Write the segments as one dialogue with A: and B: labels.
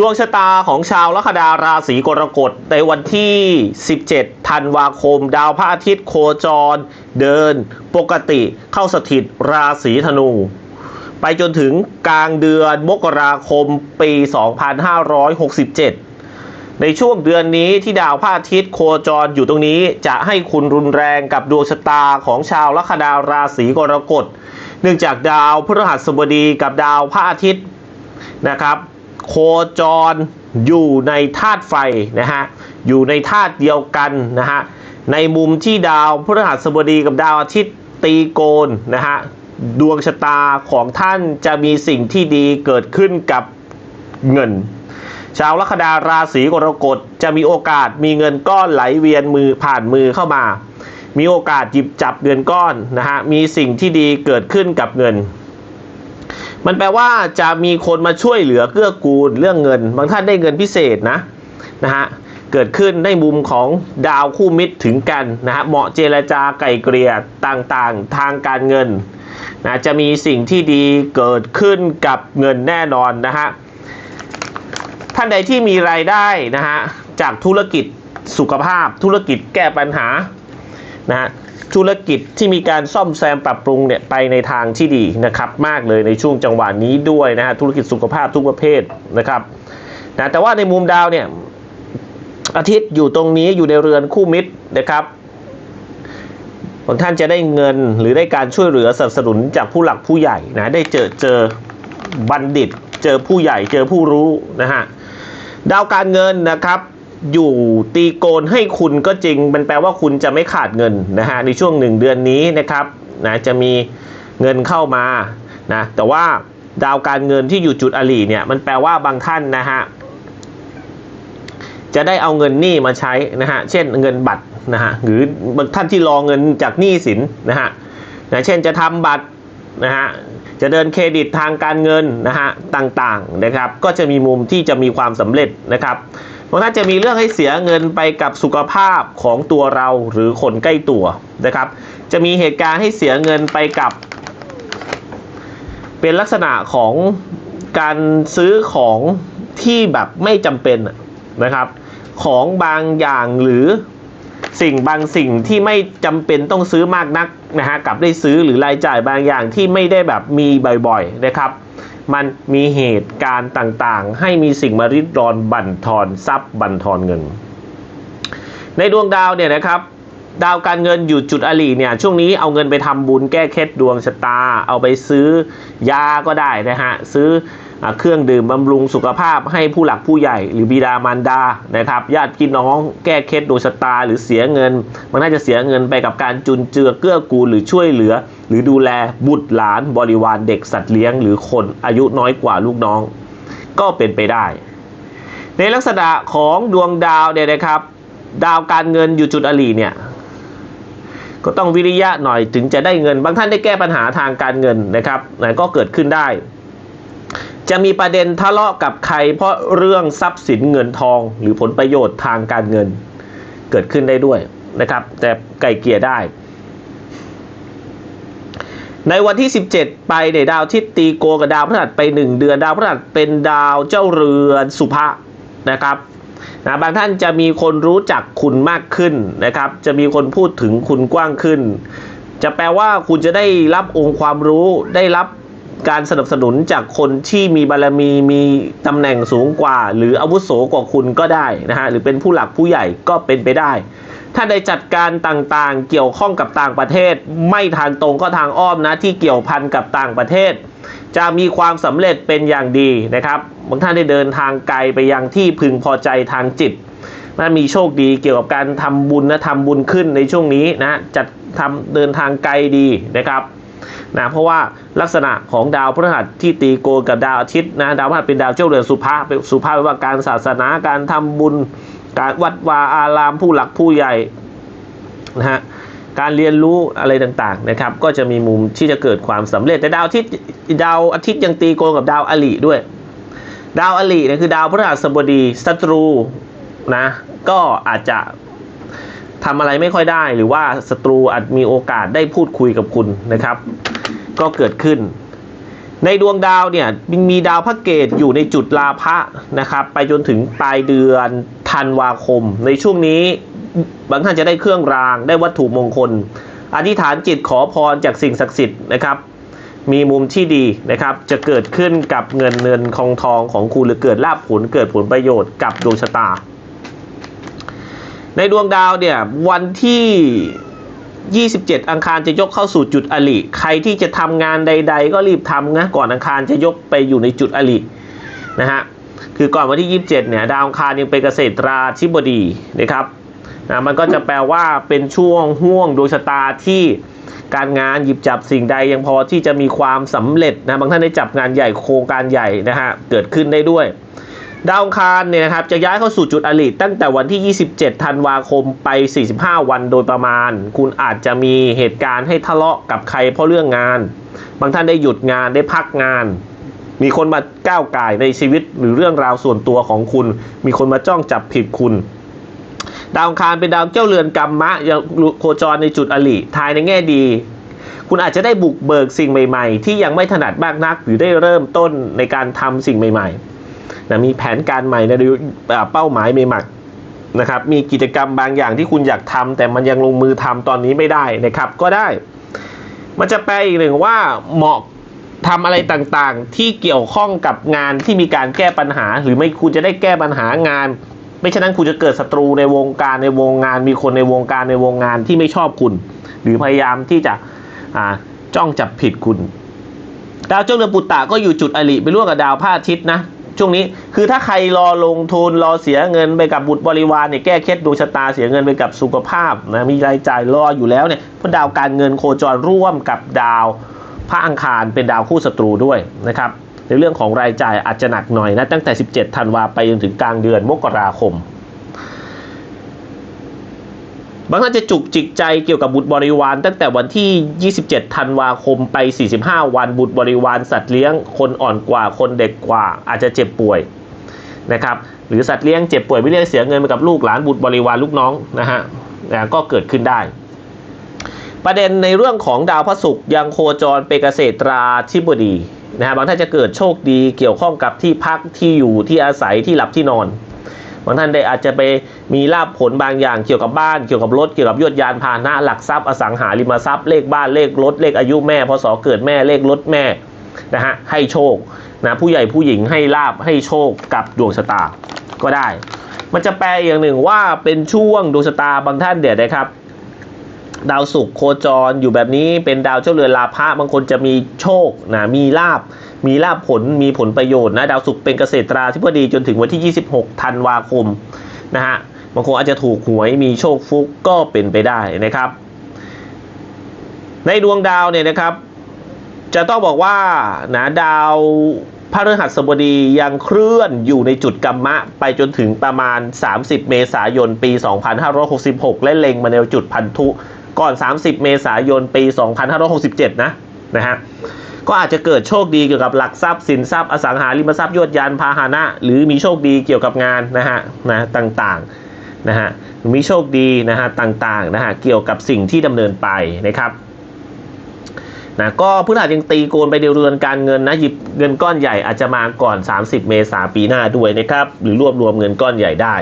A: ดวงชะตาของชาวลัคนาราศีกรกฎในวันที่ 17 ธันวาคม ดาวพระอาทิตย์โคจร เดิน ปกติเข้าสถิตราศีธนู ไปจนถึงกลางเดือนมกราคมปี 2567 ในช่วงเดือนนี้ที่ดาวพระอาทิตย์โคจรอยู่ตรงนี้จะให้คุณรุนแรงกับดวงชะตาของชาวลัคนาราศีกรกฎ เนื่องจากดาวพฤหัสบดีกับดาวพระอาทิตย์นะครับ โคจรอยู่ในธาตุไฟนะฮะอยู่ในธาตุเดียวกันนะฮะในมุมที่ดาวพฤหัสบดีกับดาวอาทิตย์ตีโกนนะฮะดวงชะตาของท่านจะมีสิ่งที่ดีเกิดขึ้นกับเงิน ชาวลัคนาราศีกรกฎจะมีโอกาสมีเงินก้อนไหลเวียนมือผ่านมือเข้ามา มีโอกาสหยิบจับเงินก้อนนะฮะมีสิ่งที่ดีเกิดขึ้นกับเงิน มันแปลว่าจะมีคนมาช่วยเหลือเกื้อกูลเรื่องเงิน บางท่านได้เงินพิเศษนะนะฮะเกิดขึ้นในมุมของดาวคู่มิตรถึงกันนะฮะเหมาะเจรจาไกลเกลี่ยต่างๆ ทางการเงินนะจะมีสิ่งที่ดีเกิดขึ้นกับเงินแน่นอนนะฮะท่านใดที่มีรายได้นะฮะจากธุรกิจสุขภาพธุรกิจแก้ปัญหา นะฮะธุรกิจที่มีการซ่อมแซมปรับปรุงเนี่ยไปในทางที่ดีนะครับมากเลยในช่วงจังหวะนี้ด้วยนะฮะธุรกิจสุขภาพทุกประเภทนะครับนะแต่ว่าในมุมดาวเนี่ยอาทิตย์อยู่ตรงนี้อยู่ในเรือนคู่มิตรนะครับบางท่านจะได้เงินหรือได้การช่วยเหลือสนับสนุนจากผู้หลักผู้ใหญ่นะได้เจอเจอบัณฑิต เจอผู้ใหญ่เจอผู้รู้นะฮะดาวการเงินนะครับ อยู่ตีโกนให้คุณก็จริง มันแปลว่าคุณจะไม่ขาดเงินนะฮะในช่วงหนึ่งเดือนนี้นะครับนะจะมีเงินเข้ามานะแต่ว่าดาวการเงินที่อยู่จุดอลีเนี่ยมันแปลว่าบางท่านนะฮะจะได้เอาเงินหนี้มาใช้นะฮะเช่นเงินบัตรนะฮะหรือบางท่านที่รอเงินจากหนี้สินนะฮะนะเช่นจะทำบัตรนะฮะจะเดินเครดิตทางการเงินนะฮะต่างๆนะครับ ก็จะมีมุมที่จะมีความสำเร็จนะครับ บางท่านจะมีเรื่องให้เสียเงินไปกับสุขภาพของตัวเราหรือคนใกล้ตัวนะครับ จะมีเหตุการณ์ให้เสียเงินไปกับ เป็นลักษณะของการซื้อของที่แบบไม่จำเป็นนะครับ ของบางอย่างหรือสิ่งบางสิ่งที่ไม่จำเป็นต้องซื้อมากนักนะฮะกลับได้ซื้อหรือรายจ่ายบางอย่างที่ไม่ได้แบบมีบ่อยๆนะครับ มันมีเหตุการณ์ต่างๆ ให้มีสิ่งมาริดรอนบั่นทอนทรัพย์บั่นทอนเงิน ในดวงดาวเนี่ยนะครับ ดาวการเงินอยู่จุดอลีเนี่ยช่วงนี้เอาเงินไปทำบุญแก้เคล็ดดวงชะตา เอาไปซื้อยาก็ได้นะฮะซื้อ เครื่องดื่มบำรุงสุขภาพให้ผู้หลักผู้ใหญ่ หรือบิดามารดานะครับญาติพี่น้องแก้เคล็ดดวงชะตาหรือเสียเงิน มันน่าจะเสียเงินไปกับการจุนเจือเกื้อกูลหรือช่วยเหลือ หรือดูแลบุตรหลานบริวารเด็กสัตว์เลี้ยง หรือคนอายุน้อยกว่าลูกน้อง ก็เป็นไปได้ ในลักษณะของดวงดาวเนี่ยนะครับ ดาวการเงินอยู่จุดอลีเนี่ยก็ต้องวิริยะหน่อยถึงจะได้เงิน บางท่านได้แก้ปัญหาทางการเงินนะครับนะก็เกิดขึ้นได้ จะมีประเด็นทะเลาะกับใคร เพราะเรื่องทรัพย์สินเงินทอง หรือผลประโยชน์ทางการเงิน เกิดขึ้นได้ด้วยนะครับ แต่ไก่เกลี่ยได้ ในวันที่ 17 ไปเนี่ยดาวอาทิตย์ตีโกกับดาวพฤหัสไป 1 เดือนดาวพฤหัสเป็นดาวเจ้าเรือนสุภะนะครับนะบางท่านจะมีคนรู้จักคุณมากขึ้นนะครับ จะมีคนพูดถึงคุณกว้างขึ้น จะแปลว่าคุณจะได้รับองค์ความรู้ได้รับ การสนับสนุนจากคนที่มีบารมีมีตำแหน่งสูงกว่า หรืออาวุโสกว่าคุณก็ได้นะฮะหรือเป็นผู้หลักผู้ใหญ่ก็เป็นไปได้ ถ้าได้จัดการต่างๆ เกี่ยวข้องกับต่างประเทศ ไม่ทางตรงก็ทางอ้อมนะที่เกี่ยวพันกับต่างประเทศ จะมีความสำเร็จเป็นอย่างดีนะครับบางท่านได้เดินทางไกลไปยังที่พึงพอใจทางจิตมันมีโชคดีเกี่ยวกับการทำบุญนะทำบุญขึ้นในช่วงนี้นะจัดทำเดินทางไกลดีนะครับ นะเพราะว่าลักษณะของดาวพฤหัสที่ตีโกนกับดาวอาทิตย์นะดาวพฤหัสเป็นดาวเจ้าเรือนสุภาพสุภาพแปลว่าการศาสนาการทำบุญ การวัดวาอารามผู้หลักผู้ใหญ่นะฮะการเรียนรู้อะไรต่างๆนะครับ ก็จะมีมุมที่จะเกิดความสำเร็จแต่ดาวอาทิตย์ดาวอาทิตย์ยังตีโกนกับดาวอลิด้วย ดาวอลิเนี่ยคือดาวพฤหัสบดีศัตรูนะก็อาจจะ ทำอะไรไม่ค่อยได้หรือว่าศัตรูอาจมีโอกาสได้พูดคุยกับคุณนะครับ ก็เกิดขึ้น ในดวงดาวเนี่ยมีดาวพระเกตอยู่ในจุดลาภะนะครับ ไปจนถึงปลายเดือนธันวาคม ในช่วงนี้บางท่านจะได้เครื่องรางได้วัตถุมงคล อธิษฐานจิตขอพรจากสิ่งศักดิ์สิทธิ์นะครับ มีมุมที่ดีนะครับ จะเกิดขึ้นกับเงินเงินทองทองของคุณหรือเกิดลาภผลเกิดผลประโยชน์กับดวงชะตา ในดวงดาวเนี่ยวันที่ 27 อังคารจะยกเข้าสู่จุดอลิใครที่จะทำงานใด ๆ ก็รีบทำนะก่อนอังคารจะยกไปอยู่ในจุดอลินะฮะคือก่อนวันที่ 27 เนี่ยดาวอังคารยังเป็นเกษตราธิบดีนะครับนะมันก็จะแปลว่าเป็นช่วงห่วงดวงชะตาที่การงานหยิบจับสิ่งใดยังพอที่จะมีความสำเร็จนะบางท่านได้จับงานใหญ่โครงการใหญ่นะฮะเกิดขึ้นได้ด้วย ดาวอังคารเนี่ยนะครับจะย้ายเข้าสู่จุดอลิตั้งแต่วันที่ 27 ธันวาคมไป 45 วันโดยประมาณ คุณอาจจะมีเหตุการณ์ให้ทะเลาะกับใครเพราะเรื่องงาน บางท่านได้หยุดงานได้พักงาน มีคนมาก้าวไก่ายในชีวิตหรือเรื่องราวส่วนตัวของคุณ มีคนมาจ้องจับผิดคุณ ดาวอังคารเป็นดาวเจ้าเรือนกรรมะยังโคจรในจุดอลิทายในแง่ดีคุณอาจจะได้บุกเบิกสิ่งใหม่ ๆ ที่ยังไม่ถนัดมากนัก หรือได้เริ่มต้นในการทำสิ่งใหม่ ๆ นะมีแผนการใหม่นะหรือเป้าหมายใหม่ๆนะครับมีกิจกรรมบางอย่างที่คุณอยากทำแต่มันยังลงมือทำตอนนี้ไม่ได้นะครับ ก็ได้ มันจะแปลอีกหนึ่งว่าเหมาะทำอะไรต่างๆ ที่เกี่ยวข้องกับงานที่มีการแก้ปัญหา หรือไม่คุณจะได้แก้ปัญหางาน ไม่ฉะนั้นคุณจะเกิดศัตรูในวงการในวงงาน มีคนในวงการในวงงานที่ไม่ชอบคุณ หรือพยายามที่จะจ้องจับผิดคุณ ดาวเจ้าเรือนปุตตะก็อยู่จุดอริไปร่วมกับดาวพระอาทิตย์นะ ช่วงนี้ คือถ้าใครรอลงทุนรอเสียเงินไปกับบุตรบริวารเนี่ยแก้เคล็ดดวงชะตาเสียเงินไปกับสุขภาพนะมีรายจ่ายรออยู่แล้วเนี่ยเพราะดาวการเงินโคจรร่วมกับดาวพระอังคารเป็นดาวคู่ศัตรูด้วยนะครับในเรื่องของรายจ่ายอาจจะหนักหน่อยนะตั้งแต่ 17 ธันวาไปจนถึงกลางเดือนมกราคม บางท่านจะจุกจิกใจเกี่ยวกับบุตรบริวาร ตั้งแต่วันที่ 27 ธันวาคมไป 45 วันบุตรบริวารสัตว์เลี้ยงคนอ่อนกว่าคนเด็กกว่า อาจจะเจ็บป่วยนะครับหรือสัตว์เลี้ยงเจ็บป่วยไม่เรียกเสียเงินไปกับลูกหลานบุตรบริวารลูกน้องนะฮะก็เกิดขึ้นได้ ประเด็นในเรื่องของดาวพระศุกร์ยังโคจรเป็นเกษตราธิบดีนะฮะบางท่านจะเกิดโชคดีเกี่ยวข้องกับที่พักที่อยู่ที่อาศัยที่หลับที่นอน บางท่านได้อาจจะไปมีลาบผลบางอย่างเกี่ยวกับบ้านเกี่ยวกับรถเกี่ยวกับยวดยานพาหนะหลักทรัพย์อสังหาริมทรัพย์เลขบ้านเลขรถเลขอายุแม่พศเกิดแม่เลขรถแม่นะฮะให้โชคนะผู้ใหญ่ผู้หญิงให้ลาบให้โชคกับดวงชะตาก็ได้ มันจะแปลอย่างหนึ่งว่าเป็นช่วงดวงชะตาบางท่านเดี๋ยวนะครับ ดาวศุกร์โคจรอยู่แบบนี้เป็นดาวเจ้าเรือนลาภะบางคนจะมีโชคนะมีลาบมีลาบผลมีผลประโยชน์นะดาวศุกร์เป็นเกษตราธิบดีจนถึงวันที่ 26 ธันวาคมนะฮะบางคนอาจจะถูกหวยมีโชคฟุกก็เป็นไปได้นะครับ ในดวงดาวเนี่ยนะครับ จะต้องบอกว่านะดาวพระฤหัสบดียังเคลื่อนอยู่ในจุดกัมมะ ไปจนถึงประมาณ 30 เมษายนปี 2566 และเล็งมาในจุดพันธุ ก่อน 30 เมษายน ปี 2567 นะนะฮะก็อาจจะเกิดโชคดีเกี่ยวกับหลักทรัพย์สินทรัพย์อสังหาริมทรัพย์ยวดยานพาหนะ หรือมีโชคดีเกี่ยวกับงานนะฮะนะต่างๆนะฮะมีโชคดีนะฮะต่างๆนะฮะเกี่ยวกับสิ่งที่ดำเนินไปนะครับนะก็พื้นฐานยังตีโกนไปเรือนการเงินนะหยิบเงินก้อนใหญ่อาจจะมาก่อน 30 เมษาปีหน้าด้วยนะครับหรือรวบรวมเงินก้อนใหญ่ได้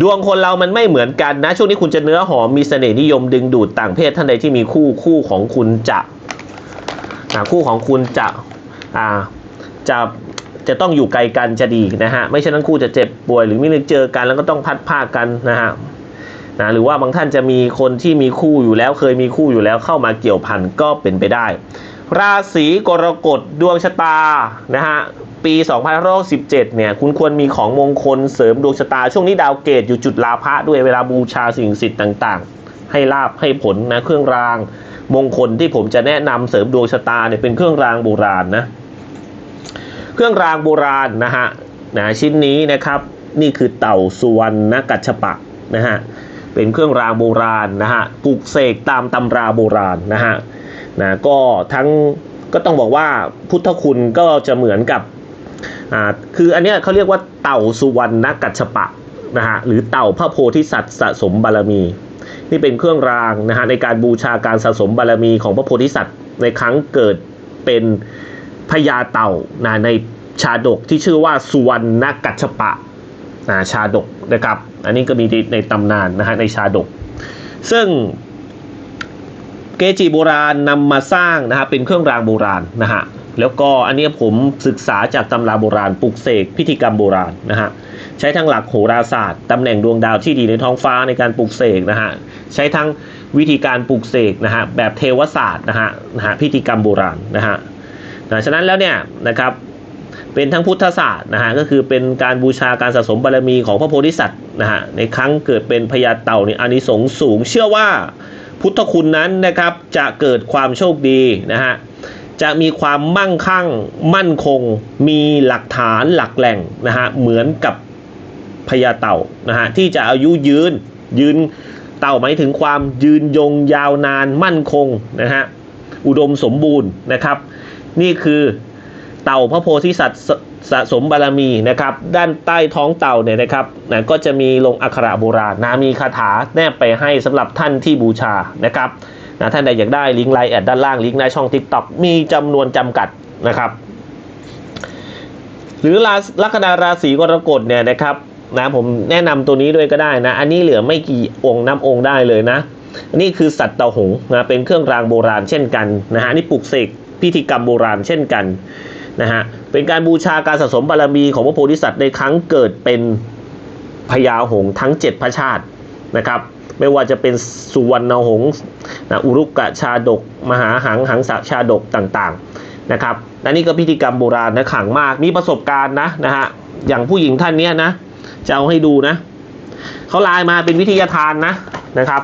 A: ดวงคนเรามันไม่เหมือนกันนะ ช่วงนี้คุณจะเนื้อหอมมีเสน่ห์นิยมดึงดูดต่างเพศท่านใดที่มีคู่คู่ของคุณจะคู่ของคุณจะจะจะต้องอยู่ไกลกันจะดีนะฮะไม่เช่นนั้นคู่จะเจ็บป่วยหรือไม่ได้เจอกันแล้วก็ต้องพัดพากันนะฮะนะหรือว่าบางท่านจะมีคนที่มีคู่อยู่แล้ว เคยมีคู่อยู่แล้วเข้ามาเกี่ยวพันก็เป็นไปได้ ราศีกรกฎดวงชะตานะฮะปี2517เนี่ยคุณควรมีของมงคลเสริมดวงชะตา ช่วงนี้ดาวเกตอยู่จุดลาภะด้วยเวลาบูชาสิ่งศักดิ์สิทธิ์ต่างๆ ให้ลาบให้ผลนะเครื่องราง มงคลที่ผมจะแนะนำเสริมดวงชะตาเนี่ยเป็นเครื่องรางโบราณนะเครื่องรางโบราณนะฮะนะชิ้นนี้นะครับนี่คือเต่าสุวรรณกัจฉปะนะฮะเป็นเครื่องรางโบราณนะฮะปลูกเสกตามตำราโบราณนะฮะ นะก็ทั้งก็ต้องบอกว่าพุทธคุณก็จะเหมือนกับอ่าคืออันเนี้ยเขาเรียกว่าเต่าสุวรรณกัจฉปะนะฮะหรือเต่าพระโพธิสัตว์สะสมบารมี นี่เป็นเครื่องรางนะฮะในการบูชาการสะสมบารมีของพระโพธิสัตว์ในครั้งเกิดเป็นพญาเต่านะในชาดกที่ชื่อว่าสุวรรณกัจฉปะนะชาดกนะครับ อันนี้ก็มีในตำนานนะฮะในชาดก ซึ่ง เกจิโบราณนำมาสร้างนะฮะเป็นเครื่องรางโบราณนะฮะแล้วก็อันนี้ผมศึกษาจากตำราโบราณปลุกเสกพิธีกรรมโบราณนะฮะใช้ทั้งหลักโหราศาสตร์ตำแหน่งดวงดาวที่ดีในท้องฟ้าในการปลุกเสกนะฮะใช้ทั้งวิธีการปลุกเสกนะฮะแบบเทวศาสตร์นะฮะนะฮะพิธีกรรมโบราณนะฮะนะฉะนั้นแล้วเนี่ยนะครับเป็นทั้งพุทธศาสตร์นะฮะก็คือเป็นการบูชาการสะสมบารมีของพระโพธิสัตว์นะฮะในครั้งเกิดเป็นพญาเต่าเนี่ยอานิสงส์สูงเชื่อว่า พุทธคุณนั้นนะครับจะเกิดความโชคดีนะฮะจะมีความมั่งคั่งมั่นคง มีหลักฐานหลักแหล่งนะฮะเหมือนกับพญาเต่านะฮะที่จะอายุยืนยืนเต่าหมายถึงความยืนยงยาวนานมั่นคงนะฮะอุดมสมบูรณ์นะครับ นี่คือ เต่าพระโพธิสัตว์สะสมบารมีนะครับ ด้านใต้ท้องเต่าเนี่ยนะครับนะก็จะมีลงอักขระโบราณนะมีคาถาแนบไปให้สำหรับท่านที่บูชานะครับนะท่านใดอยากได้ลิงก์ไลน์แอดด้านล่างลิงก์ในช่อง TikTok มีจำนวนจำกัดนะครับ หรือราลัคนาราศีกรกฎเนี่ยนะครับนะผมแนะนำตัวนี้ด้วยก็ได้นะ อันนี้เหลือไม่กี่องค์นับองค์ได้เลยนะ นี่คือสัตว์เต่าหงนะเป็นเครื่องรางโบราณเช่นกันนะฮะนี่ปลุกเสกพิธีกรรมโบราณเช่นกัน นะฮะเป็นการบูชาการสะสมบารมีของพระโพธิสัตว์ในครั้งเกิดเป็นพญาหงส์ทั้ง 7 พระชาตินะครับไม่ว่าจะเป็นสุวรรณหงส์นะอุรุกะชาดก มหาหังหังสะชาดกต่างๆนะครับและนี่ก็พิธีกรรมโบราณนะขลังมากมีประสบการณ์นะนะฮะอย่างผู้หญิงท่านเนี้ยนะจะเอาให้ดูนะเขาไลน์มาเป็นวิทยาทานนะนะครับ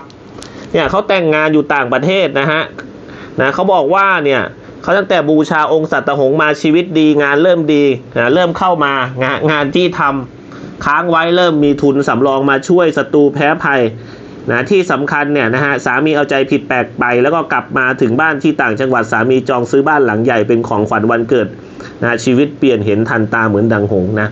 A: เนี่ยเขาแต่งงานอยู่ต่างประเทศนะฮะนะเขาบอกว่าเนี่ย เขาตั้งแต่บูชาองค์สัตหงมาชีวิตดีงานเริ่มดีนะเริ่มเข้ามางานงานที่ทำค้างไว้เริ่มมีทุนสำรองมาช่วยศัตรูแพ้ภัยนะที่สำคัญเนี่ยนะฮะสามีเอาใจผิดแปลกไปแล้วก็กลับมาถึงบ้านที่ต่างจังหวัดสามีจองซื้อบ้านหลังใหญ่เป็นของขวัญวันเกิดนะชีวิตเปลี่ยนเห็นทันตาเหมือนดังหงนะ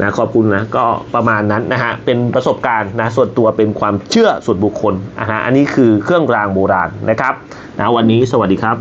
A: นะขอบคุณนะก็ประมาณนั้นนะฮะเป็นประสบการณ์นะส่วนตัวเป็นความเชื่อส่วนบุคคลนะฮะอันนี้คือเครื่องรางโบราณนะครับนะวันนี้สวัสดีครับ